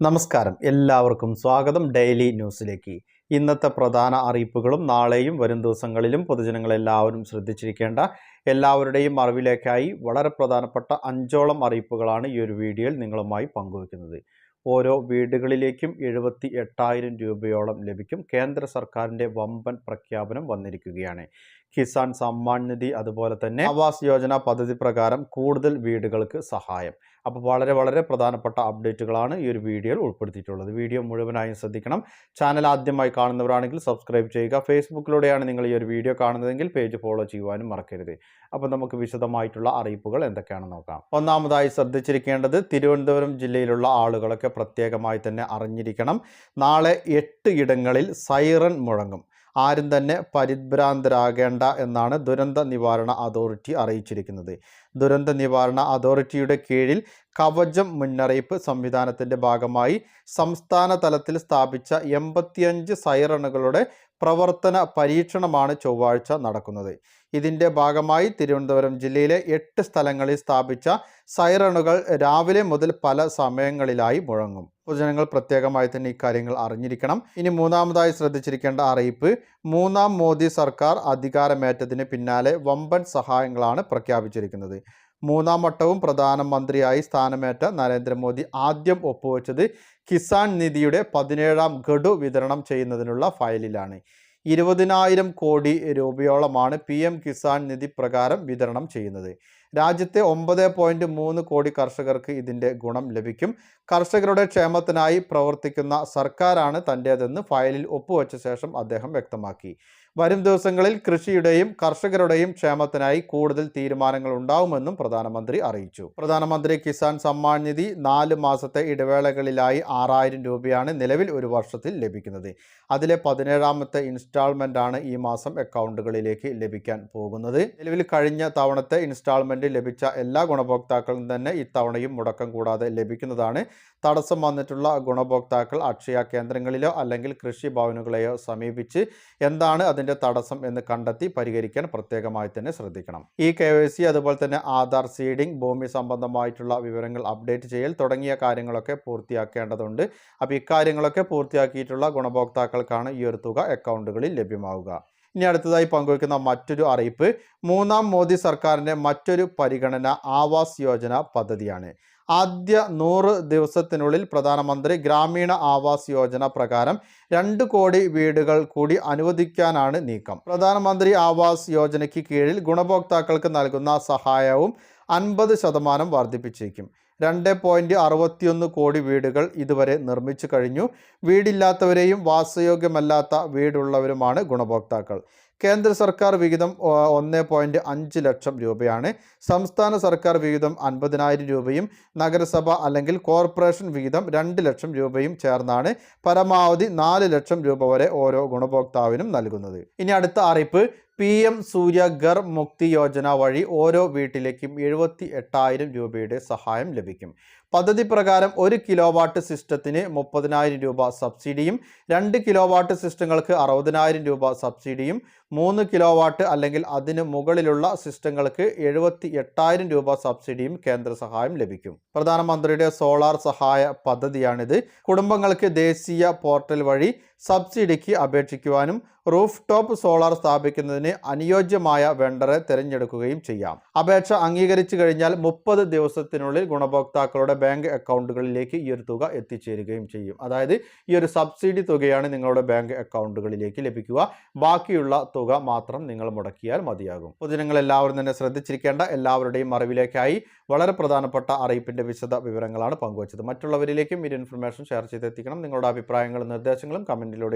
നമസ്കാരം. എല്ലാവർക്കും സ്വാഗതം ഡെയിലി ന്യൂസിലേക്ക്. ഇന്നത്തെ പ്രധാന അറിയിപ്പുകളും നാളെയും വരും ദിവസങ്ങളിലും പൊതുജനങ്ങളെല്ലാവരും ശ്രദ്ധിച്ചിരിക്കേണ്ട എല്ലാവരുടെയും അറിവിലേക്കായി വളരെ പ്രധാനപ്പെട്ട അഞ്ചോളം അറിയിപ്പുകളാണ് ഈ ഒരു വീഡിയോയിൽ നിങ്ങളുമായി പങ്കുവയ്ക്കുന്നത് ഓരോ വീടുകളിലേക്കും എഴുപത്തി എട്ടായിരം രൂപയോളം ലഭിക്കും. കേന്ദ്ര സർക്കാരിന്റെ വമ്പൻ പ്രഖ്യാപനം വന്നിരിക്കുകയാണ്. കിസാൻ സമ്മാൻ നിധി അതുപോലെ തന്നെ ആവാസ് യോജന പദ്ധതി പ്രകാരം കൂടുതൽ വീടുകൾക്ക് സഹായം. അപ്പോൾ വളരെ വളരെ പ്രധാനപ്പെട്ട അപ്ഡേറ്റുകളാണ് ഈ ഒരു വീഡിയോയിൽ ഉൾപ്പെടുത്തിയിട്ടുള്ളത്. വീഡിയോ മുഴുവനായും ശ്രദ്ധിക്കണം. ചാനൽ ആദ്യമായി കാണുന്നവരാണെങ്കിൽ സബ്സ്ക്രൈബ് ചെയ്യുക. ഫേസ്ബുക്കിലൂടെയാണ് നിങ്ങൾ ഈ ഒരു വീഡിയോ കാണുന്നതെങ്കിൽ പേജ് ഫോളോ ചെയ്യുവാനും മറക്കരുത്. അപ്പോൾ നമുക്ക് വിശദമായിട്ടുള്ള അറിയിപ്പുകൾ എന്തൊക്കെയാണെന്ന് നോക്കാം. ഒന്നാമതായി ശ്രദ്ധിച്ചിരിക്കേണ്ടത് തിരുവനന്തപുരം ജില്ലയിലുള്ള ആളുകളൊക്കെ പ്രത്യേകമായി തന്നെ അറിഞ്ഞിരിക്കണം. നാളെ എട്ട് ഇടങ്ങളിൽ സൈറൺ മുഴങ്ങും. ആരും തന്നെ പരിഭ്രാന്തരാകേണ്ട എന്നാണ് ദുരന്ത നിവാരണ അതോറിറ്റി അറിയിച്ചിരിക്കുന്നത്. ദുരന്ത നിവാരണ അതോറിറ്റിയുടെ കീഴിൽ കവചം മുന്നറിയിപ്പ് സംവിധാനത്തിന്റെ ഭാഗമായി സംസ്ഥാന തലത്തിൽ സ്ഥാപിച്ച എൺപത്തിയഞ്ച് സൈറണുകളുടെ പ്രവർത്തന പരീക്ഷണമാണ് ചൊവ്വാഴ്ച നടക്കുന്നത്. ഇതിന്റെ ഭാഗമായി തിരുവനന്തപുരം ജില്ലയിലെ എട്ട് സ്ഥലങ്ങളിൽ സ്ഥാപിച്ച സൈറണുകൾ രാവിലെ മുതൽ പല സമയങ്ങളിലായി മുഴങ്ങും. പൊതുജനങ്ങൾ പ്രത്യേകമായി തന്നെ ഇക്കാര്യങ്ങൾ അറിഞ്ഞിരിക്കണം. ഇനി മൂന്നാമതായി ശ്രദ്ധിച്ചിരിക്കേണ്ട അറിയിപ്പ് മൂന്നാം മോദി സർക്കാർ അധികാരമേറ്റതിന് പിന്നാലെ വമ്പൻ സഹായങ്ങളാണ് പ്രഖ്യാപിച്ചിരിക്കുന്നത്. മൂന്നാം വട്ടവും പ്രധാനമന്ത്രിയായി സ്ഥാനമേറ്റ നരേന്ദ്രമോദി ആദ്യം ഒപ്പുവെച്ചത് കിസാൻ നിധിയുടെ പതിനേഴാം ഗഡു വിതരണം ചെയ്യുന്നതിനുള്ള ഫയലിലാണ്. ഇരുപതിനായിരം കോടി രൂപയോളമാണ് പി എം കിസാൻ നിധി പ്രകാരം വിതരണം ചെയ്യുന്നത്. രാജ്യത്തെ ഒമ്പത് പോയിന്റ് മൂന്ന് കോടി കർഷകർക്ക് ഇതിന്റെ ഗുണം ലഭിക്കും. കർഷകരുടെ ക്ഷേമത്തിനായി പ്രവർത്തിക്കുന്ന സർക്കാരാണ് തന്റേതെന്ന് ഫയലിൽ ഒപ്പുവെച്ച ശേഷം അദ്ദേഹം വ്യക്തമാക്കി. വരും ദിവസങ്ങളിൽ കൃഷിയുടെയും കർഷകരുടെയും ക്ഷേമത്തിനായി കൂടുതൽ തീരുമാനങ്ങൾ ഉണ്ടാവുമെന്നും പ്രധാനമന്ത്രി അറിയിച്ചു. പ്രധാനമന്ത്രി കിസാൻ സമ്മാൻ നിധി നാല് മാസത്തെ ഇടവേളകളിലായി ആറായിരം രൂപയാണ് നിലവിൽ ഒരു വർഷത്തിൽ ലഭിക്കുന്നത്. അതിലെ പതിനേഴാമത്തെ ഇൻസ്റ്റാൾമെന്റ് ആണ് ഈ മാസം അക്കൗണ്ടുകളിലേക്ക് ലഭിക്കാൻ പോകുന്നത്. നിലവിൽ കഴിഞ്ഞ തവണത്തെ ഇൻസ്റ്റാൾമെന്റ് ലഭിച്ച എല്ലാ ഗുണഭോക്താക്കളും തന്നെ ഇത്തവണയും മുടക്കം കൂടാതെ ലഭിക്കുന്നതാണ്. തടസ്സം വന്നിട്ടുള്ള ഗുണഭോക്താക്കൾ അക്ഷയ കേന്ദ്രങ്ങളിലോ അല്ലെങ്കിൽ കൃഷി ഭവനുകളെയോ സമീപിച്ച് എന്താണ് അതിന്റെ തടസ്സം എന്ന് കണ്ടെത്തി പരിഹരിക്കാൻ പ്രത്യേകമായി തന്നെ ശ്രദ്ധിക്കണം. ഈ കെ അതുപോലെ തന്നെ ആധാർ സീഡിംഗ് ഭൂമി സംബന്ധമായിട്ടുള്ള വിവരങ്ങൾ അപ്ഡേറ്റ് ചെയ്യൽ തുടങ്ങിയ കാര്യങ്ങളൊക്കെ പൂർത്തിയാക്കേണ്ടതുണ്ട്. അപ്പോൾ ഇക്കാര്യങ്ങളൊക്കെ പൂർത്തിയാക്കിയിട്ടുള്ള ഗുണഭോക്താക്കൾക്കാണ് ഈ ഒരു തുക അക്കൗണ്ടുകളിൽ ലഭ്യമാവുക. ഇനി അടുത്തതായി പങ്കുവയ്ക്കുന്ന മറ്റൊരു അറിയിപ്പ് മൂന്നാം മോദി സർക്കാരിന്റെ മറ്റൊരു പരിഗണന ആവാസ് യോജന പദ്ധതിയാണ്. ആദ്യ നൂറ് ദിവസത്തിനുള്ളിൽ പ്രധാനമന്ത്രി ഗ്രാമീണ ആവാസ് യോജന പ്രകാരം രണ്ട് കോടി വീടുകൾ കൂടി അനുവദിക്കാനാണ് നീക്കം. പ്രധാനമന്ത്രി ആവാസ് യോജനയ്ക്ക് കീഴിൽ ഗുണഭോക്താക്കൾക്ക് നൽകുന്ന സഹായവും അൻപത് ശതമാനം വർദ്ധിപ്പിച്ചേക്കും. രണ്ട് പോയിന്റ് അറുപത്തിയൊന്ന് കോടി വീടുകൾ ഇതുവരെ നിർമ്മിച്ചു കഴിഞ്ഞു. വീടില്ലാത്തവരെയും വാസയോഗ്യമല്ലാത്ത വീടുള്ളവരുമാണ് ഗുണഭോക്താക്കൾ. കേന്ദ്ര സർക്കാർ വിഹിതം ഒന്ന് പോയിന്റ് അഞ്ച് ലക്ഷം രൂപയാണ്. സംസ്ഥാന സർക്കാർ വിഹിതം അൻപതിനായിരം രൂപയും നഗരസഭ അല്ലെങ്കിൽ കോർപ്പറേഷൻ വിഹിതം രണ്ട് ലക്ഷം രൂപയും ചേർന്നാണ് പരമാവധി നാല് ലക്ഷം രൂപ വരെ ഓരോ ഗുണഭോക്താവിനും നൽകുന്നത്. ഇനി അടുത്ത അറിയിപ്പ്. പി എം സൂര്യ ഗർ മുക്തി യോജന വഴി ഓരോ വീട്ടിലേക്കും എഴുപത്തി എട്ടായിരം രൂപയുടെ സഹായം ലഭിക്കും. പദ്ധതി പ്രകാരം ഒരു കിലോ വാട്ട് സിസ്റ്റത്തിന് മുപ്പതിനായിരം രൂപ സബ്സിഡിയും രണ്ട് കിലോ വാട്ട് സിസ്റ്റങ്ങൾക്ക് അറുപതിനായിരം രൂപ സബ്സിഡിയും മൂന്ന് കിലോ വാട്ട് അല്ലെങ്കിൽ അതിന് മുകളിലുള്ള സിസ്റ്റങ്ങൾക്ക് എഴുപത്തി എട്ടായിരം രൂപ സബ്സിഡിയും കേന്ദ്ര സഹായം ലഭിക്കും. പ്രധാനമന്ത്രിയുടെ സോളാർ സഹായ പദ്ധതിയാണിത്. കുടുംബങ്ങൾക്ക് ദേശീയ പോർട്ടൽ വഴി സബ്സിഡിക്ക് അപേക്ഷിക്കുവാനും റൂഫ് ടോപ്പ് സോളാർ സ്ഥാപിക്കുന്നതിന് അനുയോജ്യമായ വെണ്ടറെ തിരഞ്ഞെടുക്കുകയും ചെയ്യാം. അപേക്ഷ അംഗീകരിച്ചു കഴിഞ്ഞാൽ മുപ്പത് ദിവസത്തിനുള്ളിൽ ഗുണഭോക്താക്കളുടെ ബാങ്ക് അക്കൗണ്ടുകളിലേക്ക് ഈ ഒരു തുക എത്തിച്ചേരുകയും ചെയ്യും. അതായത് ഈ ഒരു സബ്സിഡി തുകയാണ് നിങ്ങളുടെ ബാങ്ക് അക്കൗണ്ടുകളിലേക്ക് ലഭിക്കുക. ബാക്കിയുള്ള തുക മാത്രം നിങ്ങൾ മുടക്കിയാൽ മതിയാകും. പൊതുജനങ്ങൾ എല്ലാവരും തന്നെ ശ്രദ്ധിച്ചിരിക്കേണ്ട എല്ലാവരുടെയും അറിവിലേക്കായി വളരെ പ്രധാനപ്പെട്ട അറിയിപ്പിന്റെ വിശദ വിവരങ്ങളാണ് പങ്കുവച്ചത്. മറ്റുള്ളവരിലേക്കും ഈ ഇൻഫർമേഷൻ ഷെയർ ചെയ്തെത്തിക്കണം. നിങ്ങളുടെ അഭിപ്രായങ്ങളും നിർദ്ദേശങ്ങളും കമന്റിലൂടെ